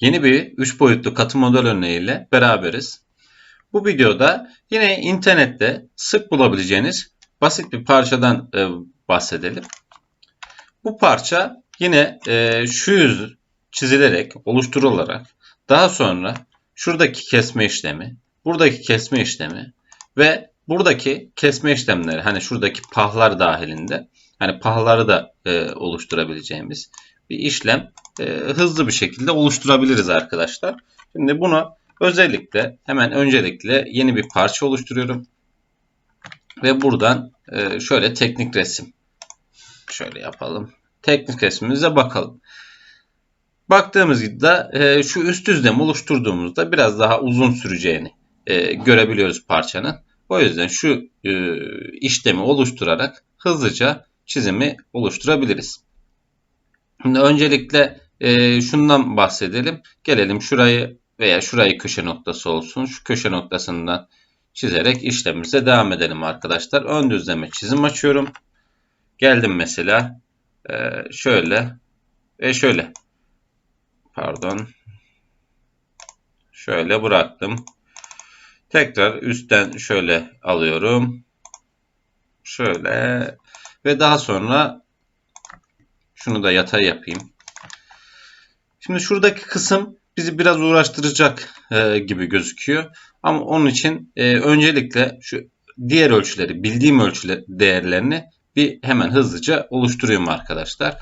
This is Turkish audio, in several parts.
Yeni bir 3 boyutlu katı model örneğiyle beraberiz. Bu videoda yine internette sık bulabileceğiniz basit bir parçadan e, bahsedelim. Bu parça yine e, şu yüz çizilerek, oluşturularak daha sonra şuradaki kesme işlemi, buradaki kesme işlemi ve buradaki kesme işlemleri hani şuradaki pahlar dahilinde hani pahları da e, oluşturabileceğimiz bir işlem e, hızlı bir şekilde oluşturabiliriz arkadaşlar. Şimdi bunu özellikle hemen öncelikle yeni bir parça oluşturuyorum. Ve buradan e, şöyle teknik resim şöyle yapalım. Teknik resmimize bakalım. Baktığımızda e, şu üst düzlem oluşturduğumuzda biraz daha uzun süreceğini e, görebiliyoruz parçanın. O yüzden şu e, işlemi oluşturarak hızlıca çizimi oluşturabiliriz. Öncelikle e, şundan bahsedelim. Gelelim şurayı veya şurayı köşe noktası olsun. Şu köşe noktasından çizerek işlemimize devam edelim arkadaşlar. Ön düzleme çizim açıyorum. Geldim mesela e, şöyle ve şöyle. Pardon. Şöyle bıraktım. Tekrar üstten şöyle alıyorum. Şöyle ve daha sonra şunu da yatay yapayım. Şimdi şuradaki kısım bizi biraz uğraştıracak e, gibi gözüküyor. Ama onun için e, öncelikle şu diğer ölçüleri, bildiğim ölçü değerlerini bir hemen hızlıca oluşturuyorum arkadaşlar.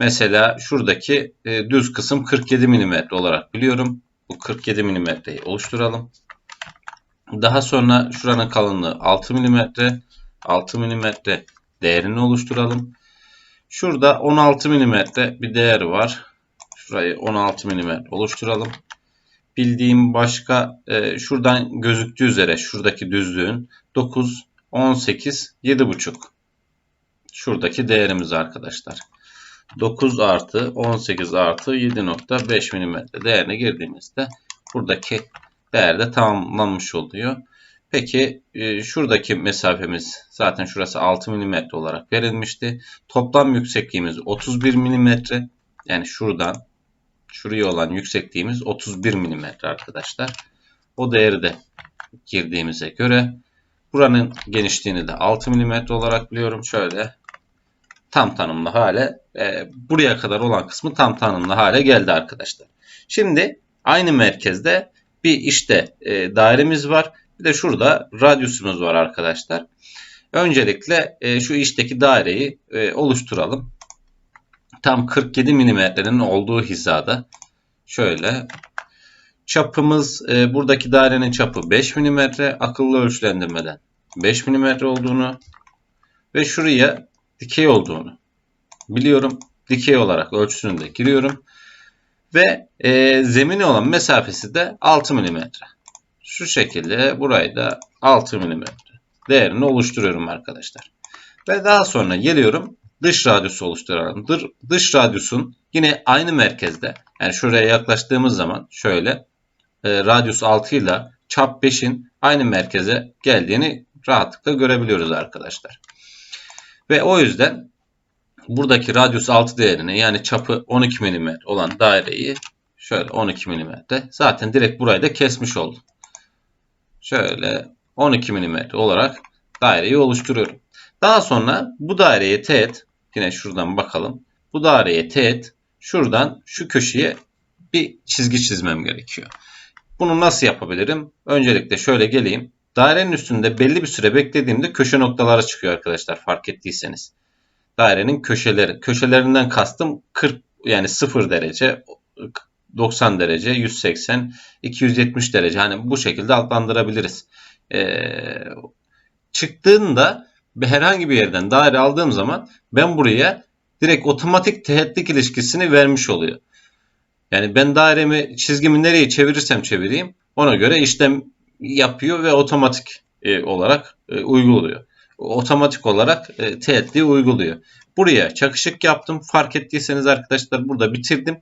Mesela şuradaki e, düz kısım 47 mm olarak biliyorum. Bu 47 mm'yi oluşturalım. Daha sonra şuranın kalınlığı 6 mm. 6 mm değerini oluşturalım. Şurada 16 mm bir değer var. Şurayı 16 mm oluşturalım. Bildiğim başka e, şuradan gözüktüğü üzere şuradaki düzlüğün 9, 18, 7,5. Şuradaki değerimiz arkadaşlar. 9 artı 18 artı 7.5 mm değerine girdiğimizde buradaki değer de tamamlanmış oluyor. Peki e, şuradaki mesafemiz zaten şurası 6 mm olarak verilmişti. Toplam yüksekliğimiz 31 mm. Yani şuradan şuraya olan yüksekliğimiz 31 mm arkadaşlar. O değeri de girdiğimize göre buranın genişliğini de 6 mm olarak biliyorum. Şöyle tam tanımlı hale e, buraya kadar olan kısmı tam tanımlı hale geldi arkadaşlar. Şimdi aynı merkezde bir işte e, dairemiz var. Bir de şurada radyusumuz var arkadaşlar. Öncelikle e, şu işteki daireyi e, oluşturalım. Tam 47 milimetrenin olduğu hizada. Şöyle çapımız e, buradaki dairenin çapı 5 milimetre akıllı ölçülendirmeden 5 milimetre olduğunu ve şuraya dikey olduğunu biliyorum. Dikey olarak ölçüsünü de giriyorum. Ve e, zemini olan mesafesi de 6 mm. Şu şekilde burayı da 6 mm değerini oluşturuyorum arkadaşlar. Ve daha sonra geliyorum dış radyusu oluşturalım. Dış radyusun yine aynı merkezde yani şuraya yaklaştığımız zaman şöyle e, radyus 6 ile çap 5'in aynı merkeze geldiğini rahatlıkla görebiliyoruz arkadaşlar. Ve o yüzden buradaki radyus 6 değerini yani çapı 12 mm olan daireyi şöyle 12 mm zaten direkt burayı da kesmiş oldum. Şöyle 12 mm olarak daireyi oluşturuyorum. Daha sonra bu daireye teğet yine şuradan bakalım. Bu daireye teğet şuradan şu köşeye bir çizgi çizmem gerekiyor. Bunu nasıl yapabilirim? Öncelikle şöyle geleyim. Dairenin üstünde belli bir süre beklediğimde köşe noktaları çıkıyor arkadaşlar fark ettiyseniz. Dairenin köşeleri. Köşelerinden kastım 40 yani 0 derece, 90 derece, 180, 270 derece. Hani bu şekilde adlandırabiliriz. Ee, çıktığında herhangi bir yerden daire aldığım zaman ben buraya direkt otomatik teğetlik ilişkisini vermiş oluyor. Yani ben dairemi çizgimi nereye çevirirsem çevireyim ona göre işlem yapıyor ve otomatik e, olarak e, uyguluyor. Otomatik olarak e, teğetliği uyguluyor. Buraya çakışık yaptım. Fark ettiyseniz arkadaşlar burada bitirdim.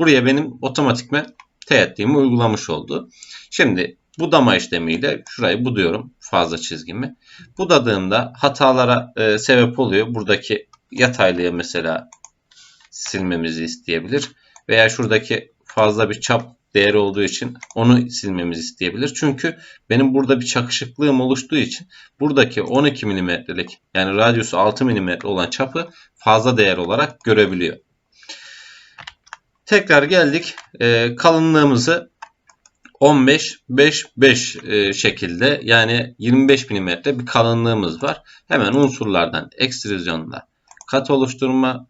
Buraya benim otomatikmen teğetliğimi uygulamış oldu. Şimdi budama işlemiyle şurayı buduyorum fazla çizgimi. Budadığımda hatalara e, sebep oluyor. Buradaki yataylıya mesela silmemizi isteyebilir. Veya şuradaki fazla bir çap değeri olduğu için onu silmemizi isteyebilir. Çünkü benim burada bir çakışıklığım oluştuğu için buradaki 12 mm'lik yani radyusu 6 mm olan çapı fazla değer olarak görebiliyor. Tekrar geldik. E, kalınlığımızı 15 5 5 e, şekilde yani 25 mm bir kalınlığımız var. Hemen unsurlardan ekstrüzyonla kat oluşturma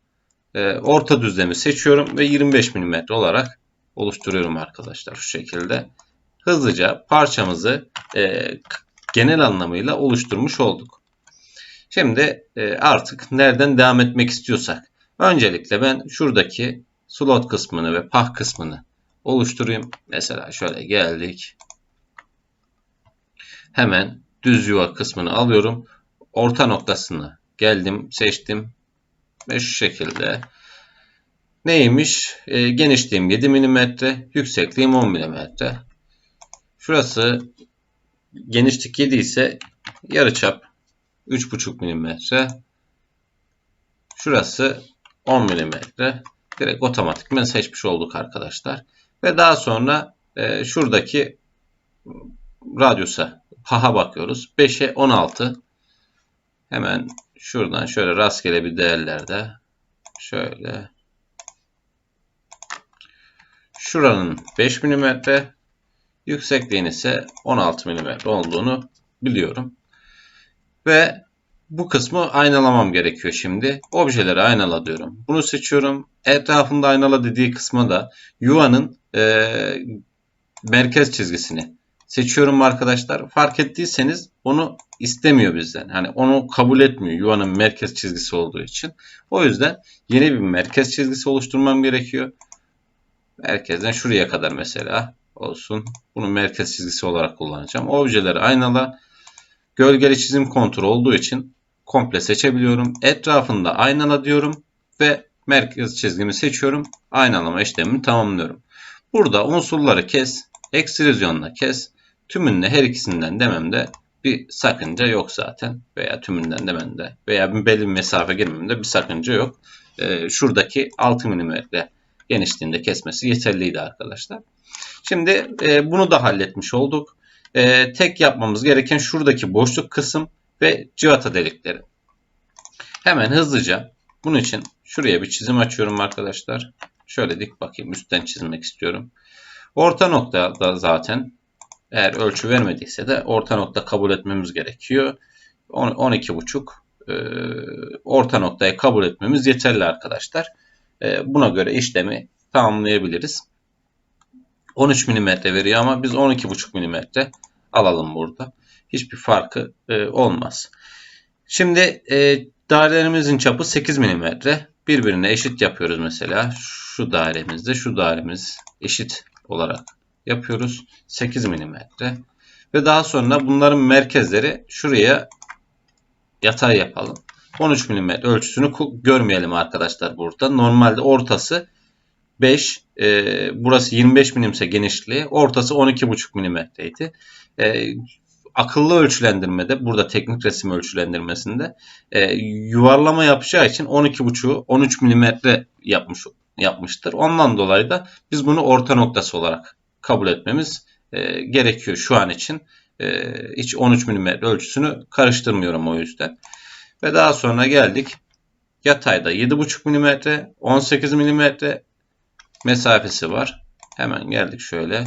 e, orta düzlemi seçiyorum ve 25 mm olarak oluşturuyorum arkadaşlar şu şekilde. Hızlıca parçamızı e, genel anlamıyla oluşturmuş olduk. Şimdi e, artık nereden devam etmek istiyorsak. Öncelikle ben şuradaki slot kısmını ve pah kısmını oluşturayım. Mesela şöyle geldik. Hemen düz yuva kısmını alıyorum. Orta noktasını geldim, seçtim. Ve şu şekilde neymiş? E, genişliğim 7 mm, yüksekliğim 10 mm. Şurası genişlik 7 ise yarıçap 3,5 mm. Şurası 10 mm. Direkt otomatikmen seçmiş olduk arkadaşlar. Ve daha sonra e, şuradaki radyosa paha bakıyoruz. 5'e 16. Hemen şuradan şöyle rastgele bir değerlerde şöyle şuranın 5 mm yüksekliğin ise 16 mm olduğunu biliyorum. Ve bu kısmı aynalamam gerekiyor şimdi. Objeleri aynala diyorum. Bunu seçiyorum. Etrafında aynala dediği kısma da yuvanın e, merkez çizgisini seçiyorum arkadaşlar. Fark ettiyseniz onu istemiyor bizden. Hani onu kabul etmiyor yuvanın merkez çizgisi olduğu için. O yüzden yeni bir merkez çizgisi oluşturmam gerekiyor. Merkezden şuraya kadar mesela olsun. Bunu merkez çizgisi olarak kullanacağım. Objeleri aynala. Gölgeli çizim kontrol olduğu için komple seçebiliyorum. Etrafında aynala diyorum ve merkez çizgimi seçiyorum. Aynalama işlemini tamamlıyorum. Burada unsurları kes, ekstrüzyonla kes. Tümünle her ikisinden dememde bir sakınca yok zaten. Veya tümünden dememde veya bir belli bir mesafe girmemde bir sakınca yok. Ee, şuradaki 6 mm genişliğinde kesmesi yeterliydi arkadaşlar. Şimdi e, bunu da halletmiş olduk. E, tek yapmamız gereken şuradaki boşluk kısım ve civata delikleri. Hemen hızlıca bunun için şuraya bir çizim açıyorum arkadaşlar. Şöyle dik bakayım üstten çizmek istiyorum. Orta nokta da zaten eğer ölçü vermediyse de orta nokta kabul etmemiz gerekiyor. 12,5 e, orta noktayı kabul etmemiz yeterli arkadaşlar. E, buna göre işlemi tamamlayabiliriz. 13 mm veriyor ama biz 12,5 mm alalım burada. Hiçbir farkı e, olmaz. Şimdi e, dairelerimizin çapı 8 mm. Birbirine eşit yapıyoruz mesela. Şu dairemizde şu dairemiz eşit olarak yapıyoruz. 8 mm. Ve daha sonra bunların merkezleri şuraya yatay yapalım. 13 mm ölçüsünü görmeyelim arkadaşlar burada. Normalde ortası 5, e, burası 25 milimse genişliği, ortası 12,5 milimetreydi. E, akıllı ölçülendirmede, burada teknik resim ölçülendirmesinde e, yuvarlama yapacağı için 12,5'u 13 milimetre yapmış yapmıştır. Ondan dolayı da biz bunu orta noktası olarak kabul etmemiz e, gerekiyor şu an için. E, hiç 13 mm ölçüsünü karıştırmıyorum o yüzden. Ve daha sonra geldik. Yatayda 7,5 mm, 18 mm mesafesi var. Hemen geldik şöyle.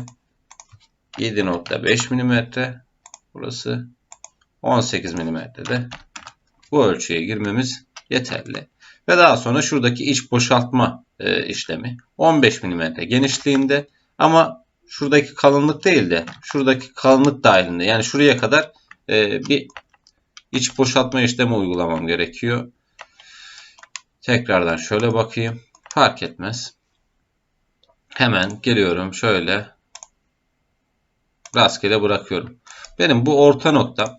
7.5 mm burası 18 mm de bu ölçüye girmemiz yeterli. Ve daha sonra şuradaki iç boşaltma e, işlemi 15 mm genişliğinde ama şuradaki kalınlık değil de şuradaki kalınlık dahilinde yani şuraya kadar e, bir iç boşaltma işlemi uygulamam gerekiyor. Tekrardan şöyle bakayım. Fark etmez. Hemen geliyorum şöyle rastgele bırakıyorum. Benim bu orta noktam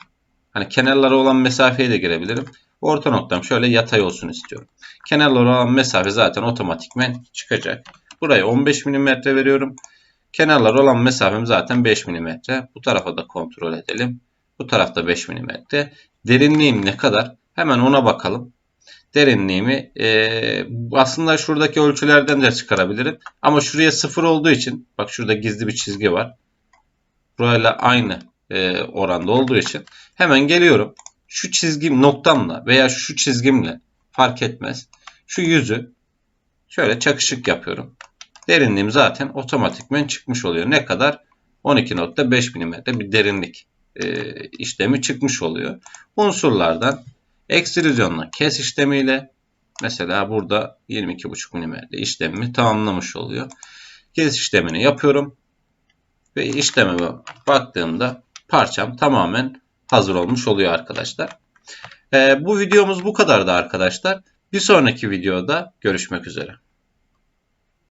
hani kenarlara olan mesafeye de girebilirim. Orta noktam şöyle yatay olsun istiyorum. Kenarlara olan mesafe zaten otomatikmen çıkacak. Buraya 15 mm veriyorum. Kenarlar olan mesafem zaten 5 mm. Bu tarafa da kontrol edelim. Bu tarafta 5 mm. Derinliğim ne kadar? Hemen ona bakalım. derinliğimi e, aslında şuradaki ölçülerden de çıkarabilirim. Ama şuraya sıfır olduğu için bak şurada gizli bir çizgi var. Burayla aynı e, oranda olduğu için hemen geliyorum. Şu çizgim noktamla veya şu çizgimle fark etmez. Şu yüzü şöyle çakışık yapıyorum. Derinliğim zaten otomatikmen çıkmış oluyor. Ne kadar? 12.5 mm bir derinlik e, işlemi çıkmış oluyor. Unsurlardan ekstrüzyonla kes işlemiyle mesela burada 22.5 mm işlemimi tamamlamış oluyor. Kes işlemini yapıyorum ve işlemime baktığımda parçam tamamen hazır olmuş oluyor arkadaşlar. E, bu videomuz bu kadardı arkadaşlar. Bir sonraki videoda görüşmek üzere.